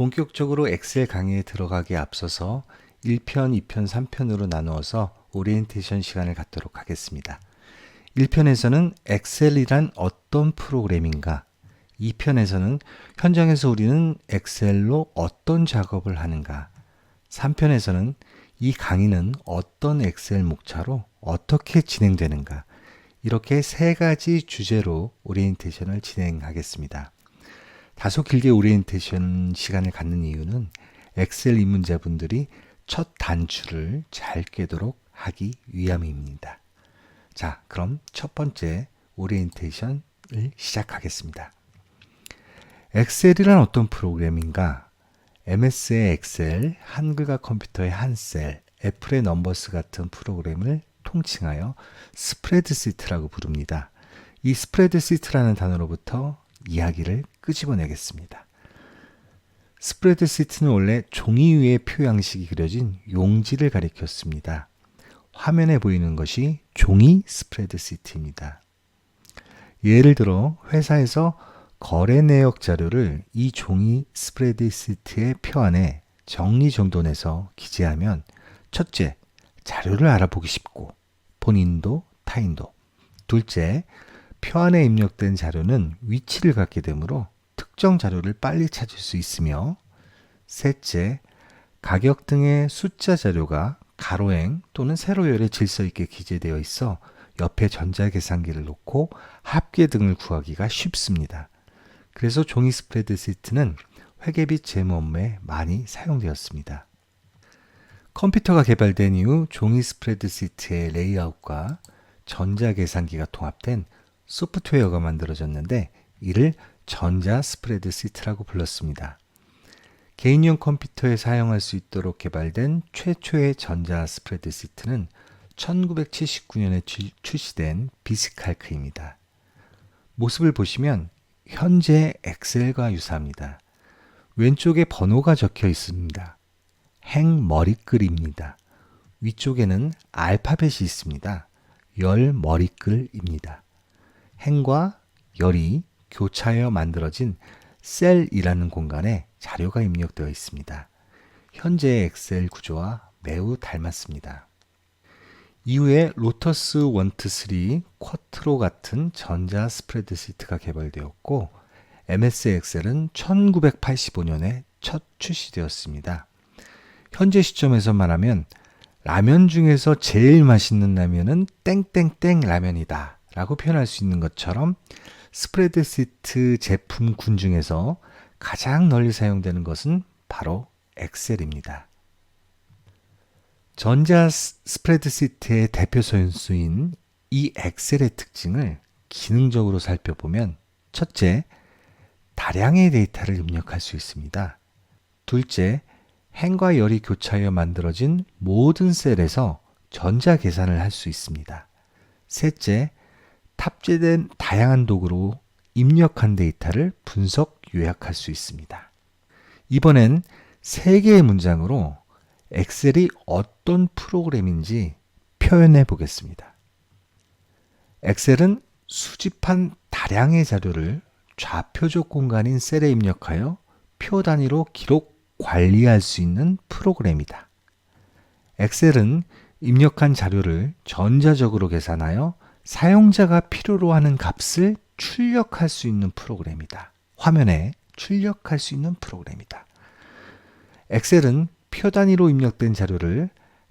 본격적으로 엑셀 강의에 들어가기에 앞서서 1편, 2편, 3편으로 나누어서 오리엔테이션 시간을 갖도록 하겠습니다. 1편에서는 엑셀이란 어떤 프로그램인가? 2편에서는 현장에서 우리는 엑셀로 어떤 작업을 하는가? 3편에서는 이 강의는 어떤 엑셀 목차로 어떻게 진행되는가? 이렇게 세 가지 주제로 오리엔테이션을 진행하겠습니다. 다소 길게 오리엔테이션 시간을 갖는 이유는 엑셀 입문자분들이 첫 단추를 잘 깨도록 하기 위함입니다. 자, 그럼 첫 번째 오리엔테이션을 시작하겠습니다. 엑셀이란 어떤 프로그램인가? MS의 엑셀, 한글과 컴퓨터의 한셀, 애플의 넘버스 같은 프로그램을 통칭하여 스프레드시트라고 부릅니다. 이 스프레드시트라는 단어로부터 이야기를 끄집어내겠습니다. 스프레드 시트는 원래 종이 위에 표 양식이 그려진 용지를 가리켰습니다. 화면에 보이는 것이 종이 스프레드 시트입니다. 예를 들어 회사에서 거래 내역 자료를 이 종이 스프레드 시트의 표 안에 정리정돈해서 기재하면 첫째, 자료를 알아보기 쉽고 본인도 타인도 둘째, 표 안에 입력된 자료는 위치를 갖게 되므로 특정 자료를 빨리 찾을 수 있으며 셋째, 가격 등의 숫자 자료가 가로행 또는 세로열에 질서 있게 기재되어 있어 옆에 전자계산기를 놓고 합계 등을 구하기가 쉽습니다. 그래서 종이 스프레드시트는 회계비 재무 업무에 많이 사용되었습니다. 컴퓨터가 개발된 이후 종이 스프레드시트의 레이아웃과 전자계산기가 통합된 소프트웨어가 만들어졌는데 이를 전자 스프레드시트라고 불렀습니다. 개인용 컴퓨터에 사용할 수 있도록 개발된 최초의 전자 스프레드시트는 1979년에 출시된 비스칼크입니다. 모습을 보시면 현재 엑셀과 유사합니다. 왼쪽에 번호가 적혀 있습니다. 행 머리글입니다. 위쪽에는 알파벳이 있습니다. 열 머리글입니다. 행과 열이 교차하여 만들어진 셀이라는 공간에 자료가 입력되어 있습니다. 현재의 엑셀 구조와 매우 닮았습니다. 이후에 로터스 1, 2, 3, 쿼트로 같은 전자 스프레드시트가 개발되었고 MS 엑셀은 1985년에 첫 출시되었습니다. 현재 시점에서 말하면 라면 중에서 제일 맛있는 라면은 땡땡땡 라면이다 라고 표현할 수 있는 것처럼 스프레드시트 제품 군 중에서 가장 널리 사용되는 것은 바로 엑셀입니다. 전자 스프레드시트의 대표 선수인 이 엑셀의 특징을 기능적으로 살펴보면 첫째, 다량의 데이터를 입력할 수 있습니다. 둘째, 행과 열이 교차하여 만들어진 모든 셀에서 전자 계산을 할 수 있습니다. 셋째, 탑재된 다양한 도구로 입력한 데이터를 분석 요약할 수 있습니다. 이번엔 세 개의 문장으로 엑셀이 어떤 프로그램인지 표현해 보겠습니다. 엑셀은 수집한 다량의 자료를 좌표적 공간인 셀에 입력하여 표 단위로 기록 관리할 수 있는 프로그램이다. 엑셀은 입력한 자료를 전자적으로 계산하여 사용자가 필요로 하는 값을 출력할 수 있는 프로그램이다. 화면에 출력할 수 있는 프로그램이다. 엑셀은 표 단위로 입력된 자료를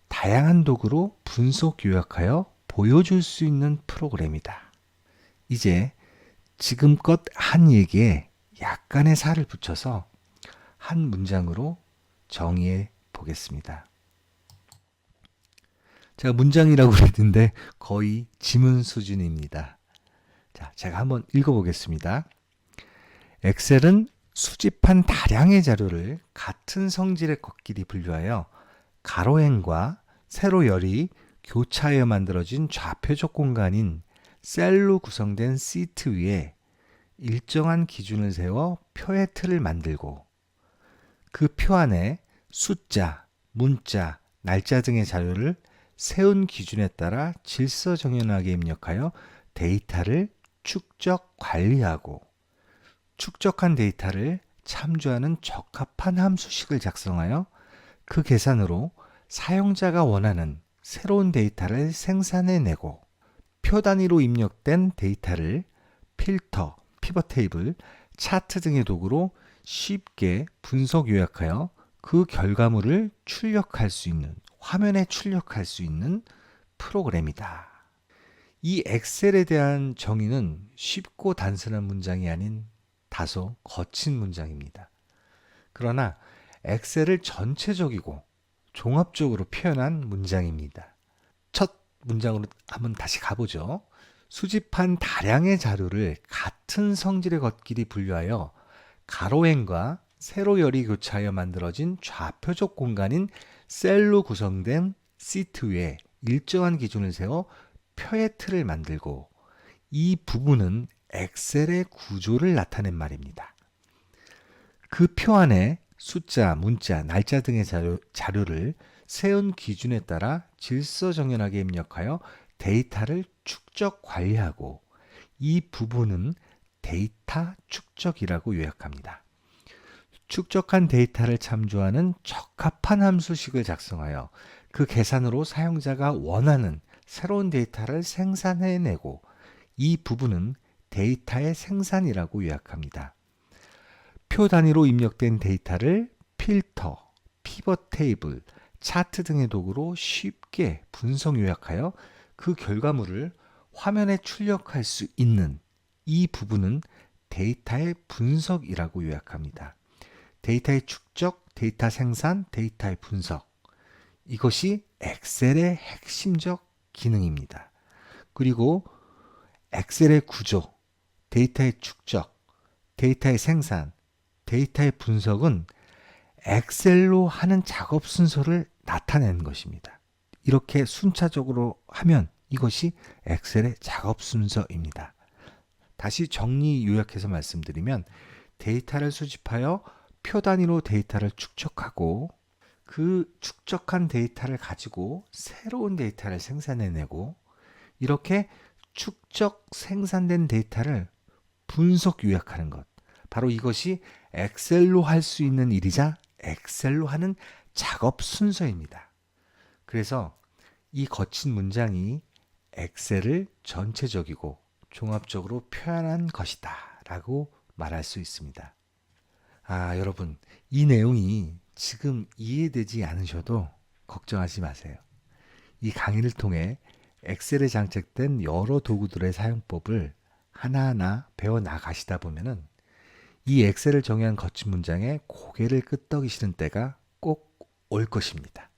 다양한 도구로 분석 요약하여 보여줄 수 있는 프로그램이다. 이제 지금껏 한 얘기에 약간의 살을 붙여서 한 문장으로 정의해 보겠습니다. 제가 문장이라고 그랬는데 거의 지문 수준입니다. 자, 제가 한번 읽어보겠습니다. 엑셀은 수집한 다량의 자료를 같은 성질의 겉길이 분류하여 가로행과 세로열이 교차하여 만들어진 좌표적 공간인 셀로 구성된 시트 위에 일정한 기준을 세워 표의 틀을 만들고 그 표 안에 숫자, 문자, 날짜 등의 자료를 세운 기준에 따라 질서 정연하게 입력하여 데이터를 축적 관리하고 축적한 데이터를 참조하는 적합한 함수식을 작성하여 그 계산으로 사용자가 원하는 새로운 데이터를 생산해내고 표 단위로 입력된 데이터를 필터, 피벗 테이블, 차트 등의 도구로 쉽게 분석 요약하여 그 결과물을 출력할 수 있는 화면에 출력할 수 있는 프로그램이다. 이 엑셀에 대한 정의는 쉽고 단순한 문장이 아닌 다소 거친 문장입니다. 그러나 엑셀을 전체적이고 종합적으로 표현한 문장입니다. 첫 문장으로 한번 다시 가보죠. 수집한 다량의 자료를 같은 성질의 것끼리 분류하여 가로행과 세로 열이 교차하여 만들어진 좌표적 공간인 셀로 구성된 시트 위에 일정한 기준을 세워 표의 틀을 만들고 이 부분은 엑셀의 구조를 나타낸 말입니다. 그 표 안에 숫자, 문자, 날짜 등의 자료, 자료 를 세운 기준에 따라 질서정연하게 입력하여 데이터를 축적 관리하고 이 부분은 데이터 축적이라고 요약합니다. 축적한 데이터를 참조하는 적합한 함수식을 작성하여 그 계산으로 사용자가 원하는 새로운 데이터를 생산해내고 이 부분은 데이터의 생산이라고 요약합니다. 표 단위로 입력된 데이터를 필터, 피벗 테이블, 차트 등의 도구로 쉽게 분석 요약하여 그 결과물을 화면에 출력할 수 있는 이 부분은 데이터의 분석이라고 요약합니다. 데이터의 축적, 데이터 생산, 데이터의 분석. 이것이 엑셀의 핵심적 기능입니다. 그리고 엑셀의 구조, 데이터의 축적, 데이터의 생산, 데이터의 분석은 엑셀로 하는 작업 순서를 나타내는 것입니다. 이렇게 순차적으로 하면 이것이 엑셀의 작업 순서입니다. 다시 정리 요약해서 말씀드리면 데이터를 수집하여 표 단위로 데이터를 축적하고 그 축적한 데이터를 가지고 새로운 데이터를 생산해내고 이렇게 축적 생산된 데이터를 분석 요약하는 것. 바로 이것이 엑셀로 할 수 있는 일이자 엑셀로 하는 작업 순서입니다. 그래서 이 거친 문장이 엑셀을 전체적이고 종합적으로 표현한 것이다 라고 말할 수 있습니다. 아, 여러분, 이 내용이 지금 이해되지 않으셔도 걱정하지 마세요. 이 강의를 통해 엑셀에 장착된 여러 도구들의 사용법을 하나하나 배워 나가시다 보면은 이 엑셀을 정의한 거친 문장에 고개를 끄덕이시는 때가 꼭 올 것입니다.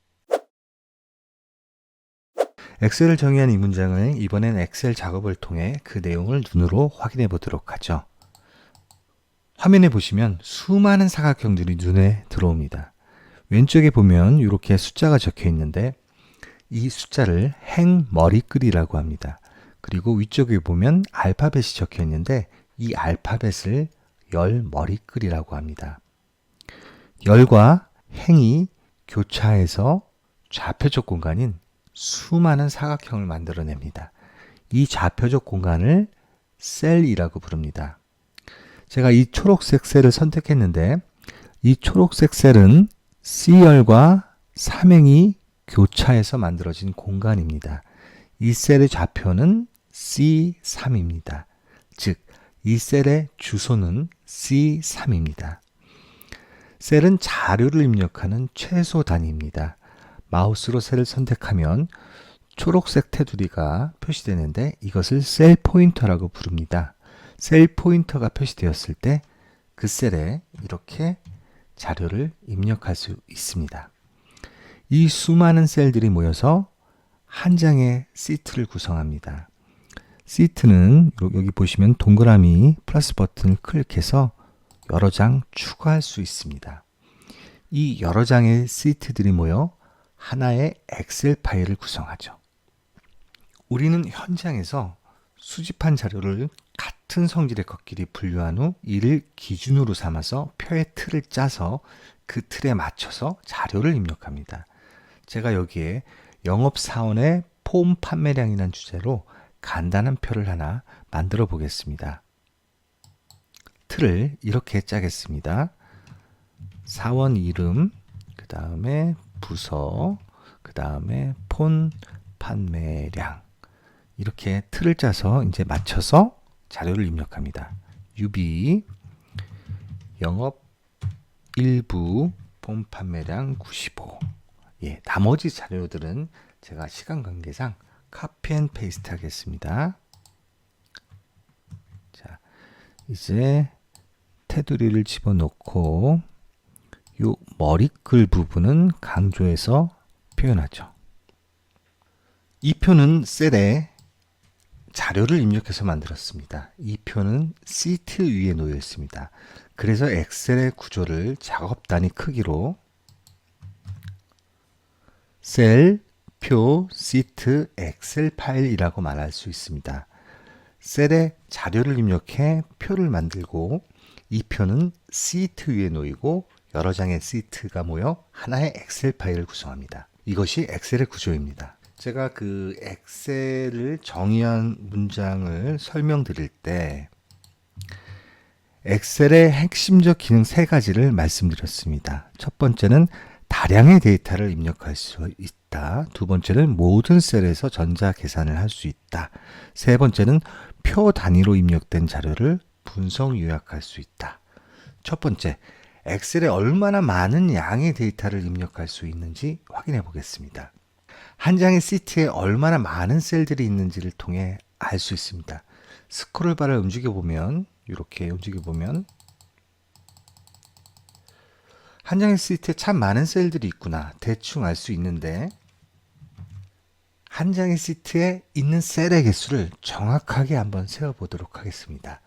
엑셀을 정의한 이 문장을 이번엔 엑셀 작업을 통해 그 내용을 눈으로 확인해 보도록 하죠. 화면에 보시면 수많은 사각형들이 눈에 들어옵니다. 왼쪽에 보면 이렇게 숫자가 적혀 있는데 이 숫자를 행머리글이라고 합니다. 그리고 위쪽에 보면 알파벳이 적혀 있는데 이 알파벳을 열머리글이라고 합니다. 열과 행이 교차해서 좌표적 공간인 수많은 사각형을 만들어냅니다. 이 좌표적 공간을 셀이라고 부릅니다. 제가 이 초록색 셀을 선택했는데 이 초록색 셀은 C열과 삼행이 교차해서 만들어진 공간입니다. 이 셀의 좌표는 C3입니다. 즉, 이 셀의 주소는 C3입니다. 셀은 자료를 입력하는 최소 단위입니다. 마우스로 셀을 선택하면 초록색 테두리가 표시되는데 이것을 셀 포인터라고 부릅니다. 셀 포인터가 표시되었을 때 그 셀에 이렇게 자료를 입력할 수 있습니다. 이 수많은 셀들이 모여서 한 장의 시트를 구성합니다. 시트는 여기 보시면 동그라미 플러스 버튼을 클릭해서 여러 장 추가할 수 있습니다. 이 여러 장의 시트들이 모여 하나의 엑셀 파일을 구성하죠. 우리는 현장에서 수집한 자료를 같은 성질의 것끼리 분류한 후 이를 기준으로 삼아서 표의 틀을 짜서 그 틀에 맞춰서 자료를 입력합니다. 제가 여기에 영업사원의 폼 판매량이라는 주제로 간단한 표를 하나 만들어 보겠습니다. 틀을 이렇게 짜겠습니다. 사원 이름, 그 다음에 부서, 그 다음에 폰 판매량 이렇게 틀을 짜서 이제 맞춰서 자료를 입력합니다. 유비 영업 일부 폰 판매량 95. 예, 나머지 자료들은 제가 시간 관계상 카피 앤 페이스트 하겠습니다. 자, 이제 테두리를 집어넣고 요 머리글 부분은 강조해서 표현하죠. 이 표는 셀에 자료를 입력해서 만들었습니다. 이 표는 시트 위에 놓여 있습니다. 그래서 엑셀의 구조를 작업 단위 크기로 셀, 표, 시트, 엑셀 파일이라고 말할 수 있습니다. 셀에 자료를 입력해 표를 만들고 이 표는 시트 위에 놓이고 여러 장의 시트가 모여 하나의 엑셀 파일을 구성합니다. 이것이 엑셀의 구조입니다. 제가 그 엑셀을 정의한 문장을 설명드릴 때 엑셀의 핵심적 기능 세 가지를 말씀드렸습니다. 첫 번째는 다량의 데이터를 입력할 수 있다. 두 번째는 모든 셀에서 전자 계산을 할 수 있다. 세 번째는 표 단위로 입력된 자료를 분석 요약할 수 있다. 첫 번째, 엑셀에 얼마나 많은 양의 데이터를 입력할 수 있는지 확인해 보겠습니다. 한 장의 시트에 얼마나 많은 셀들이 있는지를 통해 알 수 있습니다. 스크롤 바를 움직여 보면 이렇게 움직여 보면 한 장의 시트에 참 많은 셀들이 있구나 대충 알 수 있는데 한 장의 시트에 있는 셀의 개수를 정확하게 한번 세어 보도록 하겠습니다.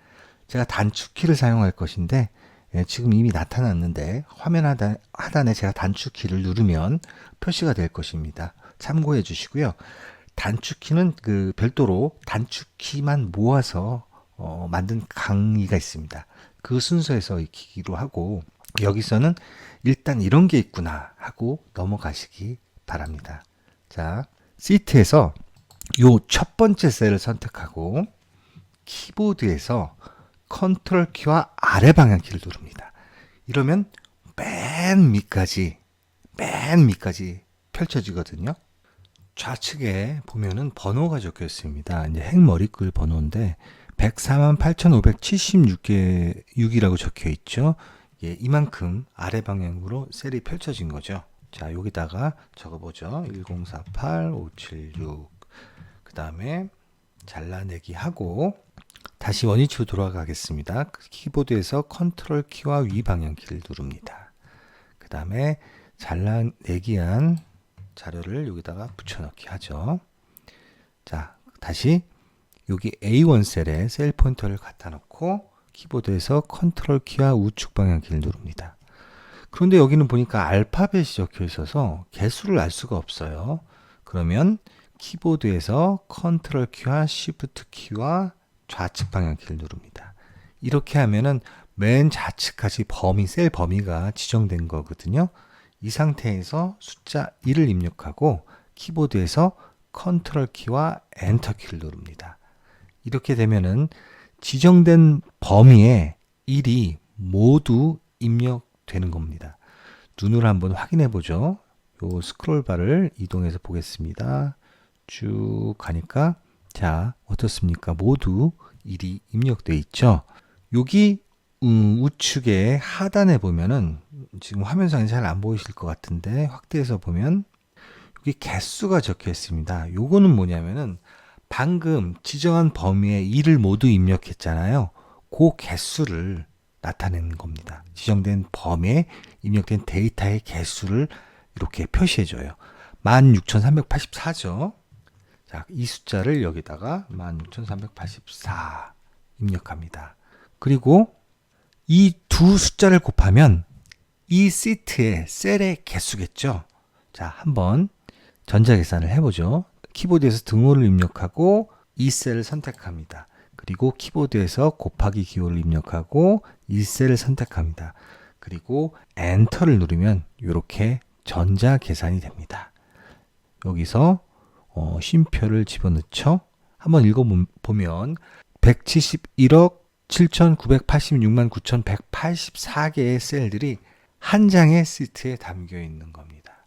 제가 단축키를 사용할 것인데 예, 지금 이미 나타났는데 화면 하단, 하단에 제가 단축키를 누르면 표시가 될 것입니다. 참고해 주시고요. 단축키는 그 별도로 단축키만 모아서 어, 만든 강의가 있습니다. 그 순서에서 익히기로 하고 여기서는 일단 이런 게 있구나 하고 넘어가시기 바랍니다. 자, 시트에서 요 첫 번째 셀을 선택하고 키보드에서 컨트롤 키와 아래 방향 키를 누릅니다. 이러면 맨 밑까지 맨 밑까지 펼쳐지거든요. 좌측에 보면은 번호가 적혀 있습니다. 이제 핵머리글 번호인데 104만 8,576개 6이라고 적혀 있죠. 예, 이만큼 아래 방향으로 셀이 펼쳐진 거죠. 자, 여기다가 적어보죠. 1048, 576. 그 다음에 잘라내기 하고 다시 원위치로 돌아가겠습니다. 키보드에서 컨트롤 키와 위 방향 키를 누릅니다. 그 다음에 잘라내기한 자료를 여기다가 붙여넣기 하죠. 자, 다시 여기 A1 셀에 셀 포인터를 갖다 놓고 키보드에서 컨트롤 키와 우측 방향 키를 누릅니다. 그런데 여기는 보니까 알파벳이 적혀 있어서 개수를 알 수가 없어요. 그러면 키보드에서 컨트롤 키와 시프트 키와 좌측 방향 키를 누릅니다. 이렇게 하면은 맨 좌측까지 범위, 셀 범위가 지정된 거거든요. 이 상태에서 숫자 1을 입력하고 키보드에서 컨트롤 키와 엔터 키를 누릅니다. 이렇게 되면은 지정된 범위에 1이 모두 입력되는 겁니다. 눈으로 한번 확인해 보죠. 요 스크롤 바를 이동해서 보겠습니다. 쭉 가니까 자, 어떻습니까? 모두 1이 입력돼 있죠. 여기 음, 우측에 하단에 보면은 지금 화면상에 잘 안 보이실 것 같은데 확대해서 보면 여기 개수가 적혀 있습니다. 요거는 뭐냐면은 방금 지정한 범위에 2를 모두 입력했잖아요. 그 개수를 나타내는 겁니다. 지정된 범위에 입력된 데이터의 개수를 이렇게 표시해 줘요. 16,384죠. 자, 이 숫자를 여기다가 16,384 입력합니다. 그리고 이 두 숫자를 곱하면 이 시트의 셀의 개수겠죠. 자, 한번 전자 계산을 해보죠. 키보드에서 등호를 입력하고 이 셀을 선택합니다. 그리고 키보드에서 곱하기 기호를 입력하고 이 셀을 선택합니다. 그리고 엔터를 누르면 이렇게 전자 계산이 됩니다. 여기서 어, 쉼표를 집어넣죠. 한번 읽어보면 171억 7,986만 9,184개의 셀들이 한 장의 시트에 담겨 있는 겁니다.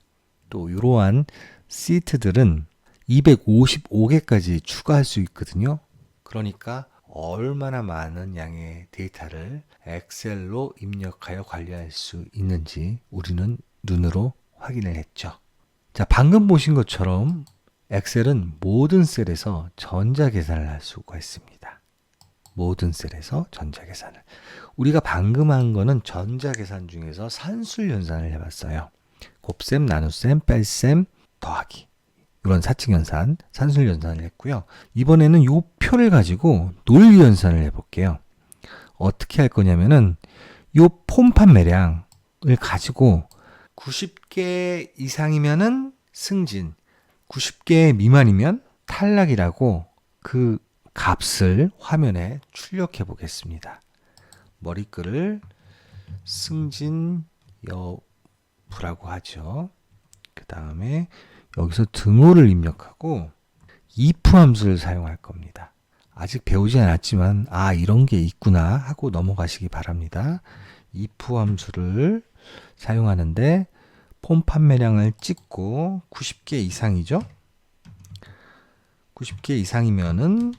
또 이러한 시트들은 255개까지 추가할 수 있거든요. 그러니까 얼마나 많은 양의 데이터를 엑셀로 입력하여 관리할 수 있는지 우리는 눈으로 확인을 했죠. 자, 방금 보신 것처럼 엑셀은 모든 셀에서 전자 계산을 할 수가 있습니다. 모든 셀에서 전자 계산을. 우리가 방금 한 거는 전자 계산 중에서 산술 연산을 해봤어요. 곱셈, 나눗셈, 뺄셈, 더하기. 이런 사칙 연산, 산술 연산을 했고요. 이번에는 이 표를 가지고 논리 연산을 해볼게요. 어떻게 할 거냐면은 이 폼 판매량을 가지고 90개 이상이면은 승진, 90개 미만이면 탈락이라고 그 값을 화면에 출력해 보겠습니다. 머리글을 승진 여부라고 하죠. 그 다음에 여기서 등호를 입력하고 if 함수를 사용할 겁니다. 아직 배우지 않았지만 아 이런 게 있구나 하고 넘어가시기 바랍니다. if 함수를 사용하는데 폼 판매량을 찍고 90개 이상이죠. 90개 이상이면은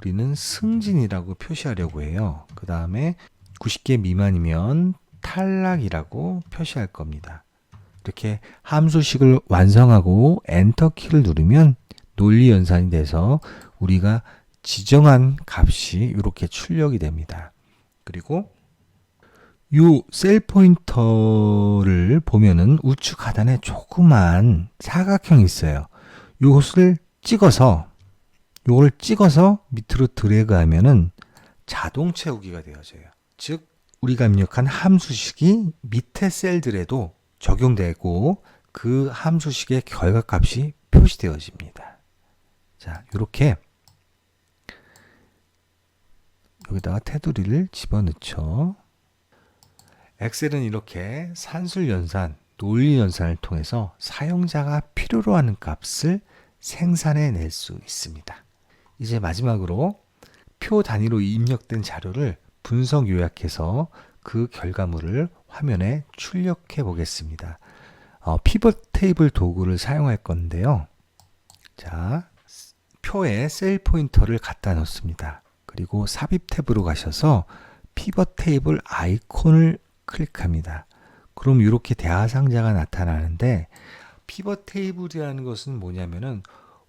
우리는 승진이라고 표시하려고 해요. 그 다음에 90개 미만이면 탈락이라고 표시할 겁니다. 이렇게 함수식을 완성하고 엔터 키를 누르면 논리 연산이 돼서 우리가 지정한 값이 이렇게 출력이 됩니다. 그리고 이 셀 포인터를 보면은 우측 하단에 조그만 사각형이 있어요. 이것을 찍어서 요걸 찍어서 밑으로 드래그 하면은 자동 채우기가 되어져요. 즉 우리가 입력한 함수식이 밑에 셀들에도 적용되고 그 함수식의 결과값이 표시되어집니다. 자, 이렇게 여기다가 테두리를 집어넣죠. 엑셀은 이렇게 산술 연산, 논리 연산을 통해서 사용자가 필요로 하는 값을 생산해 낼 수 있습니다. 이제 마지막으로 표 단위로 입력된 자료를 분석 요약해서 그 결과물을 화면에 출력해 보겠습니다. 어, 피벗 테이블 도구를 사용할 건데요. 자, 표에 셀 포인터를 갖다 놓습니다. 그리고 삽입 탭으로 가셔서 피벗 테이블 아이콘을 클릭합니다. 그럼 이렇게 대하상자가 나타나는데 피벗 테이블이라는 것은 뭐냐면은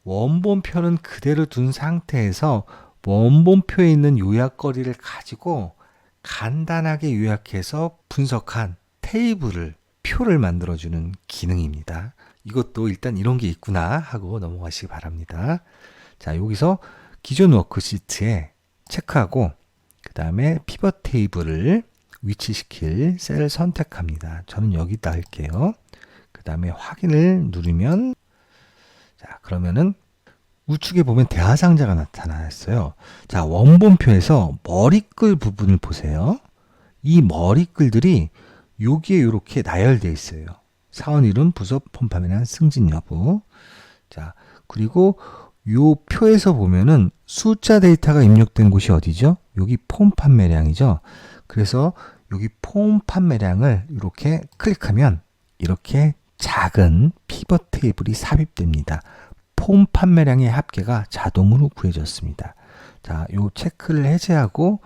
원본표는 그대로 둔 상태에서 원본표에 있는 요약거리를 가지고 간단하게 요약해서 분석한 테이블을 표를 만들어주는 기능입니다. 이것도 일단 이런 게 있구나 하고 넘어가시기 바랍니다. 자, 여기서 기존 워크시트에 체크하고 그 다음에 피벗 테이블을 위치시킬 셀을 선택합니다. 저는 여기다 할게요. 그 다음에 확인을 누르면 자 그러면은 우측에 보면 대하상자가 나타났어요. 자 원본표에서 머리글 부분을 보세요. 이 머리글들이 여기에 이렇게 나열되어 있어요. 사원 이름, 부서, 폰파면한 승진 여부. 자 그리고 요 표에서 보면은 숫자 데이터가 입력된 곳이 어디죠? 여기 폼 판매량이죠. 그래서 여기 폼 판매량을 이렇게 클릭하면 이렇게 작은 피벗 테이블이 삽입됩니다. 폼 판매량의 합계가 자동으로 구해졌습니다. 자, 요 체크를 해제하고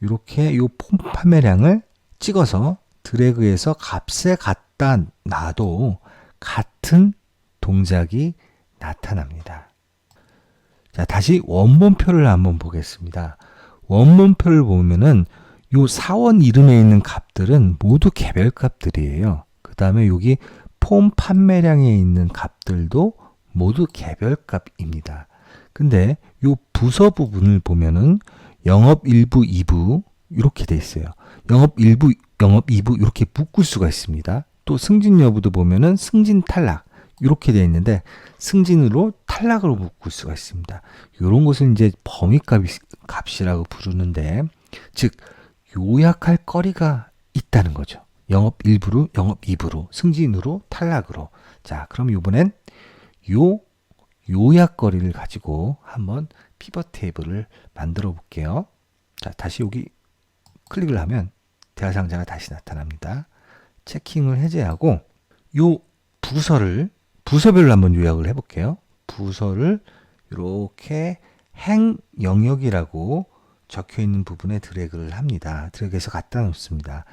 이렇게 요 폼 판매량을 찍어서 드래그해서 값에 갖다 놔도 같은 동작이 나타납니다. 자, 다시 원본표를 한번 보겠습니다. 원본표를 보면은 요 사원 이름에 있는 값들은 모두 개별 값들이에요. 그 다음에 여기 폼 판매량에 있는 값들도 모두 개별 값입니다. 근데 요 부서 부분을 보면은 영업 1부, 2부 이렇게 돼 있어요. 영업 1부, 영업 2부 이렇게 묶을 수가 있습니다. 또 승진 여부도 보면은 승진 탈락 이렇게 되어 있는데 승진으로 탈락으로 묶을 수가 있습니다. 이런 것을 이제 범위값 값이라고 부르는데 즉 요약할 거리가 있다는 거죠. 영업 1부로 영업 2부로 승진으로 탈락으로 자 그럼 이번엔 요 요약거리를 가지고 한번 피벗 테이블을 만들어 볼게요. 자 다시 여기 클릭을 하면 대하상자가 다시 나타납니다. 체킹을 해제하고 요 부서를 부서별로 한번 요약을 해 볼게요. 부서를 이렇게 행 영역이라고 적혀 있는 부분에 드래그를 합니다. 드래그해서 갖다 놓습니다.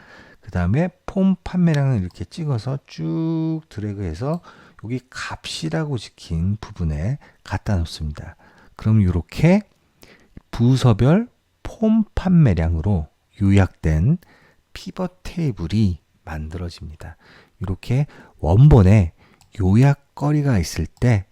그 다음에 폼 판매량을 이렇게 찍어서 쭉 드래그해서 여기 값이라고 적힌 부분에 갖다 놓습니다. 그럼 이렇게 부서별 폼 판매량으로 요약된 피벗 테이블이 만들어집니다. 이렇게 원본에 요약거리가 있을 때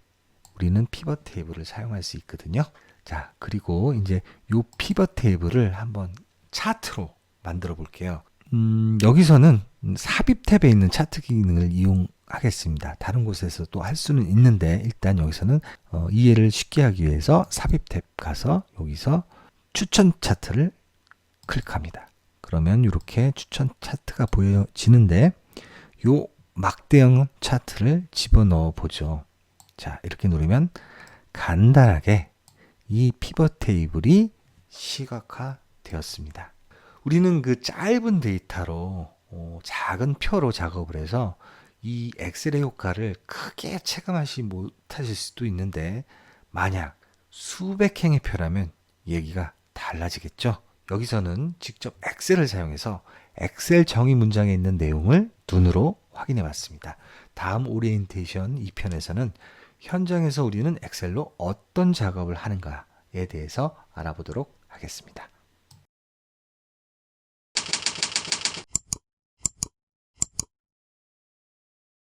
우리는 피벗 테이블을 사용할 수 있거든요. 자, 그리고 이제 요 피벗 테이블을 한번 차트로 만들어 볼게요. 음, 여기서는 삽입 탭에 있는 차트 기능을 이용하겠습니다. 다른 곳에서 또 할 수는 있는데 일단 여기서는 어, 이해를 쉽게 하기 위해서 삽입 탭 가서 여기서 추천 차트를 클릭합니다. 그러면 이렇게 추천 차트가 보여지는데 요 막대형 차트를 집어넣어 보죠. 자, 이렇게 누르면 간단하게 이 피벗 테이블이 시각화 되었습니다. 우리는 그 짧은 데이터로 어, 작은 표로 작업을 해서 이 엑셀의 효과를 크게 체감하지 못하실 수도 있는데 만약 수백 행의 표라면 얘기가 달라지겠죠. 여기서는 직접 엑셀을 사용해서 엑셀 정의 문장에 있는 내용을 눈으로 확인해 봤습니다. 다음 오리엔테이션 2편에서는 현장에서 우리는 엑셀로 어떤 작업을 하는가에 대해서 알아보도록 하겠습니다.